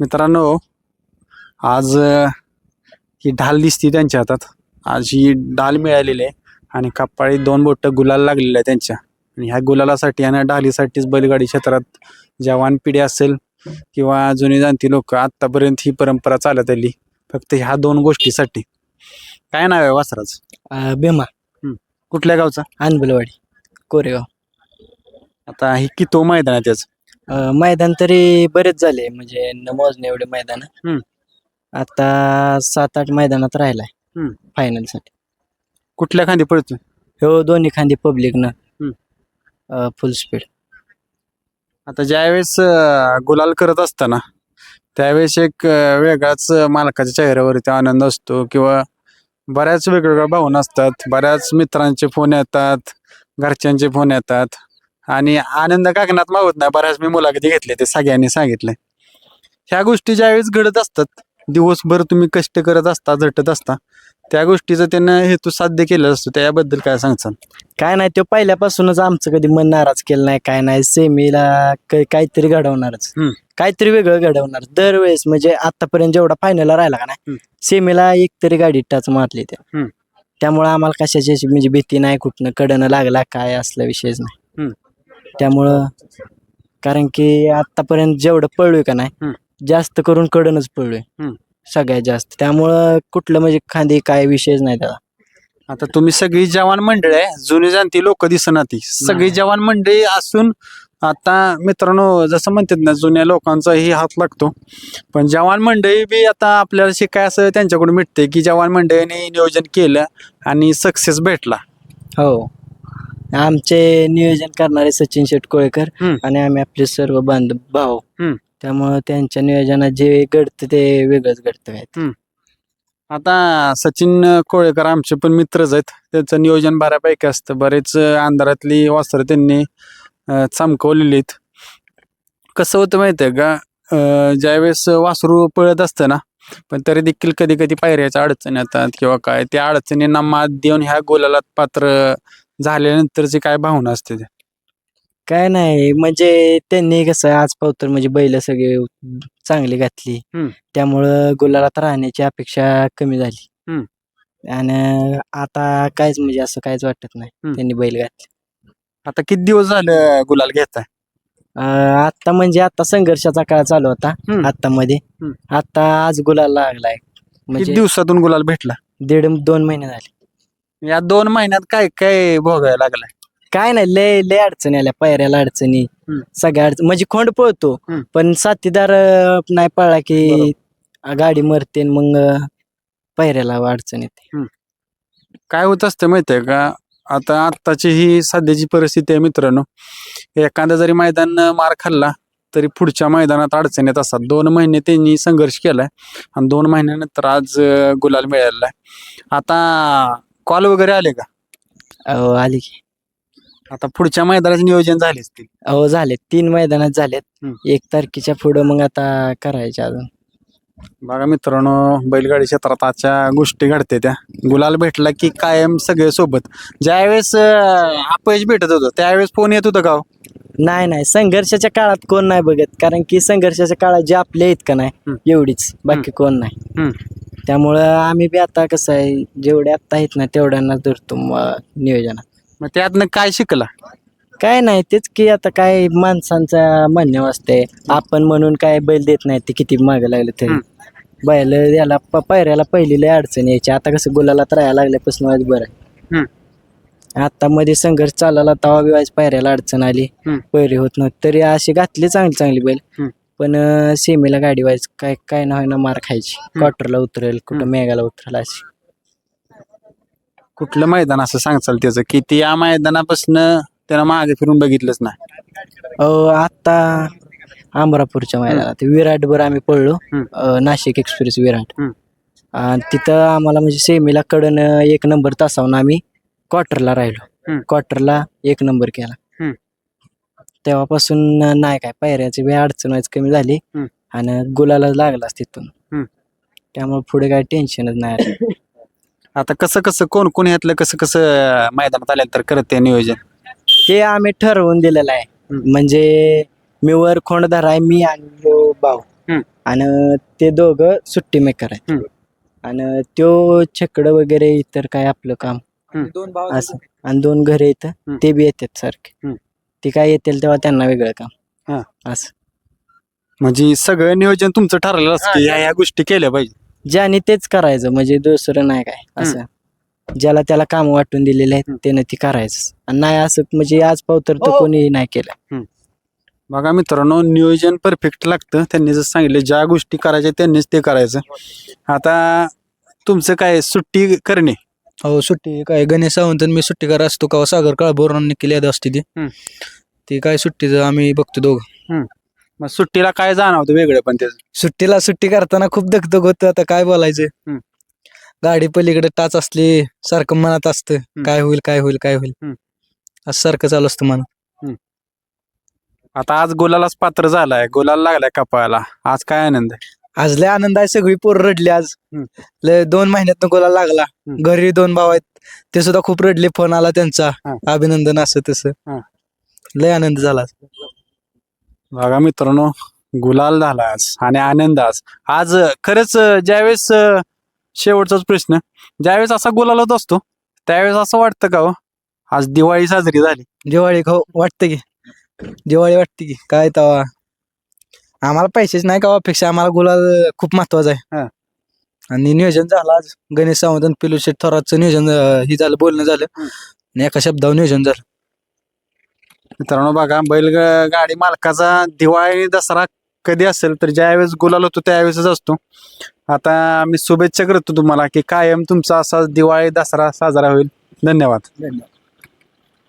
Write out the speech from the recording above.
मित्रांनो आज ही ढाल दिसती त्यांच्या हातात. आज ही ढाल मिळालेली आहे आणि कपाळी दोन बोट गुलाल लागलेले आहे त्यांच्या. आणि ह्या गुलालासाठी आणि ढालीसाठीच बैलगाडी क्षेत्रात जवान पिढी असेल किंवा जुनी जाणती लोक आत्तापर्यंत ही परंपरा चालत आली. फक्त ह्या दोन गोष्टीसाठी. काय नाव आहे वासराज? अ, भीमा. कुठल्या गावचा? अनबलवाडी कोरेगाव. आता ही कितो मैदान आहे त्याचं? अ, मैदान तरी बरेच झाले म्हणजे न मोजणे एवढे मैदान. हम्म. आता सात आठ मैदानात राहिलाय. हम्म. फायनलसाठी कुठल्या खांदी पडतो हो दोन्ही खांदी पब्लिक न. फुल स्पीड आता ज्यावेळेस अं, गुलाल करत असताना त्यावेळेस एक अं, वेगळाच मालकाच्या चेहऱ्यावरती आनंद असतो किंवा बऱ्याच वेगवेगळ्या भावना असतात. बऱ्याच मित्रांचे फोन येतात घरच्यांचे फोन येतात. आणि आनंद काकणात मावत नाही बऱ्याच मी मुलाखती घेतले ते सगळ्यांनी सांगितलंय ह्या गोष्टी ज्यावेळेस घडत असतात दिवसभर तुम्ही कष्ट करत असता झटत असता त्या गोष्टीचं त्यानं हेतू साध्य केलेला असतो त्याबद्दल काय सांगचाल काय नाही तो पहिल्यापासूनच आमचं कधी मन नाराज केलं नाही काय नाही सेमीला क- काहीतरी घडवणारच हम्म. काहीतरी वेगळं घडवणार दरवेळेस म्हणजे आतापर्यंत जेवढा फायनलला राहिला का नाही. सेमीला एक तरी गाडी टच मारली त्या हम्म. त्यामुळं आम्हाला कशाची अशी म्हणजे भीती नाही कुठनं कडनं लागला काय असला विषयच नाही. त्यामुळं कारण की आतापर्यंत जेवढं पळलोय का नाही हम्म. जास्त करून कडनच पळलोय. हम्म. सगळ्यात जास्त. त्यामुळं कुठलं म्हणजे खांदी काय विषयच नाही त्याला. आता तुम्ही सगळी जवान मंडळी आहे जुनी जाणती लोक दिसना ती. सगळी नाही. जवान मंडळी असून आता मित्रांनो जसं म्हणतात ना जुन्या लोकांचाही हात लागतो. पण जवान मंडळी बी आता आपल्याला शिकाय असं त्यांच्याकडून मिळते की जवान मंडळीने नियोजन केलं आणि सक्सेस भेटला. हो. आमचे नियोजन करणारे सचिन शेटकोळेकर हम्म. आणि आम्ही आपले सर्व बांधव भाऊ. हम्म. त्यामुळं त्यांच्या नियोजनात जे घडतं ते वेगळंच घडतं आता सचिन कोळेकर आमचे पण मित्रच आहेत. त्यांचं नियोजन बऱ्यापैकी असतं. बरेच अंधारातली वस्त्र त्यांनी अं, चमकवलेली आहेत. कसं होतं माहिती आहे का? अं, ज्यावेळेस वासरू पळत असतं ना पण तरी देखील कधी कधी पायऱ्याच्या अडचणी येतात किंवा काय? त्या अडचणींना मात देऊन ह्या गोलाला पात्र झाल्यानंतरची काय भावना असते ते काय नाही म्हणजे त्यांनी कसं आज पावतर म्हणजे बैल सगळे चांगली घातली हम्म. त्यामुळं गुलालात राहण्याची अपेक्षा कमी झाली हम्म. आणि आता काहीच म्हणजे असं काहीच वाटत नाही. त्यांनी बैल घातले आता किती दिवस झालं गुलाल घेताय अं, आता म्हणजे आता संघर्षाचा काळ चालू होता हम्म. आता मध्ये हम्म. आता आज गुलाल लागलाय किती म्हणजे दिवसातून गुलाल भेटला दीड दोन महिने झाले या दोन महिन्यात काय काय भोगायला लागलाय? काय नाही लय लय अडचणी आल्या पायऱ्याला अडचणी हम्म. सगळ्या अडचण. म्हणजे खोंड पळतो हम्म. पण साथीदार अं, नाही पळला की गाडी मरते मग अं, पायऱ्याला अडचण येते. काय होत असतं माहितीये का? आता आत्ताची ही सध्याची परिस्थिती आहे मित्रांनो. एखादा जरी मैदान मार खाल्ला तरी पुढच्या मैदानात अडचण येत असतात. दोन महिने त्यांनी संघर्ष केलाय आणि दोन महिन्यानंतर आज अं, गुलाल मिळालेला आहे. आता कॉल वगैरे आले का? अहो आली की. आता पुढच्या मैदानाचे नियोजन झाले असतील. अहो झाले तीन मैदानात झालेत. हम्म. एक तारखेच्या पुढं मग आता करायचे अजून. बघा मित्रांनो बैलगाडी क्षेत्रात आजच्या गोष्टी घडते त्या. गुलाल भेटला की कायम सगळे सोबत. ज्यावेळेस अं, अपयश भेटत होतं त्यावेळेस फोन येत होतं का हो? नाही नाही. संघर्षाच्या काळात कोण नाही बघत. कारण की संघर्षाच्या काळात जे आपले आहेत का नाही. एवढीच. बाकी कोण नाही. हम्म. त्यामुळं आम्ही बी आता कसं आहे जेवढे आता आहेत ना तेवढ्यांना धरतो म- नियोजनात. मग त्यातनं काय शिकला? काय नाही तेच की आता काय माणसांचा म्हणणे वाजते आपण म्हणून काय बैल देत नाही ते किती मागे लागले तरी. बैल याला प- पायऱ्याला पहिली लय अडचण यायची. आता कसं गुलाला राहायला लागल्यापासून बरं आहे. आता मध्ये संघर्ष चालला तवा बिवायच पायऱ्याला अडचण आली. हम्म. पैरी होत नव्हती. तरी अशी घातली चांगली चांगली बैल. हम्म. पण सेमीला गाडी व्हायच काय काय ना ना मार खायची क्वार्टरला उतरेल कुठं. मेगाला उतरेल अशी कुठलं मैदान असं सांगचाल त्याचं की ते या मैदानापासून त्यानं मागे फिरून बघितलंच नाही आता अमरापूरच्या मैदानात विराटभर आम्ही पळलो हम्म. अं, नाशिक एक्सप्रेस विराट हम्म. आणि तिथं आम्हाला म्हणजे सेमीला कडन एक नंबर तासावून आम्ही क्वार्टरला राहिलो हम्म. क्वार्टरला एक नंबर केला. तेव्हापासून नाही काय पायऱ्याची बी अडचण व्हायची कमी झाली हम्म. आणि गुलाला लागलाच तिथून. त्यामुळे पुढे काय टेन्शनच नाही आलं. आता कसं कसं कोण कोण यातलं कसं कसं मैदानात आल्यानंतर करत ते नियोजन ते आम्ही ठरवून दिलेलं आहे. म्हणजे मी वर खोंड धराय मी आणि भाऊ आहे आणि ते दोघं सुट्टी मेकर आहेत हम्म. आणि त्यो छकडं वगैरे इतर काय आपलं काम दोन असं आणि दोन घरे हम्म. येतं ते बी येतात सारखे हम्म. ते काय येतील तेव्हा त्यांना वेगळं काम. हा. असं. म्हणजे सगळं नियोजन तुमचं ठरलेलं असतं की ह्या ह्या गोष्टी केल्या पाहिजे. ज्याने तेच करायचं म्हणजे दुसरं नाही काय असं. ज्याला त्याला काम वाटून दिलेले आहेत त्यानं ती करायचं. आणि नाही असं म्हणजे आज पावतर तर हो. कोणी नाही केलं. बघा मित्रांनो नियोजन परफेक्ट लागतं. त्यांनी जसं सांगितलं ज्या गोष्टी करायच्या त्यांनीच ते करायचं. आता तुमचं काय सुट्टी करणे? हो सुट्टी काय गणेश सावंत आणि मी सुट्टी करा असतो का? सागर काळभोरांनी केली याद असते ती. हम्म. ती काय सुट्टीचं आम्ही बघतो दोघं. मग सुट्टीला काय जाणवतं वेगळं पण त्याचं? सुट्टीला सुट्टी करताना खूप दगदग होतं. आता काय बोलायचं? हम्म. गाडी पलीकडे टाच असली सारखं मनात असतं. काय होईल काय होईल काय होईल. हम्म. असं सारखं चालू असतं मन आता आज गोलालाच पात्र झालाय. गोलाला लागलाय कपाळाला. आज काय आनंद आहे? आज लय आनंद आहे सगळी पोरं रडली आज. हम्म. लय दोन महिन्यात गोला लागला. हम्म. घरी दोन भाव आहेत ते सुद्धा खूप रडले फोन आला त्यांचा. हा. अभिनंदन असं हा. तसं लय आनंद झाला बघा मित्रांनो गुलाल झाला आज आणि आनंद आज. आज अं, खरंच अं, ज्यावेळेस अं, शेवटचाच प्रश्न ज्यावेळेस असा गुलाल होत असतो त्यावेळेस असं वाटतं का हो? आज दिवाळी साजरी झाली. दिवाळी खाऊ वाटतं की. दिवाळी वाटते की काय तवा. आम्हाला पैसेच नाही का अपेक्षा आम्हाला गुलाल खूप महत्त्वाचा हा. आहे आणि नियोजन झालं आज. गणेश सावंत आणि पिलू शेठ थोरातचं नियोजन अं, हे झालं बोलणं झालं. हम्म. आणि एका शब्दावर नियोजन झालं. मित्रांनो बघा बैल ग- गाडी मालकाचा दिवाळी दसरा कधी असेल तर ज्यावेळेस गुलाल होतो त्यावेळेसच असतो. आता मी शुभेच्छा करतो तुम्हाला की कायम तुमचा असा दिवाळी दसरा साजरा होईल. धन्यवाद. धन्यवाद.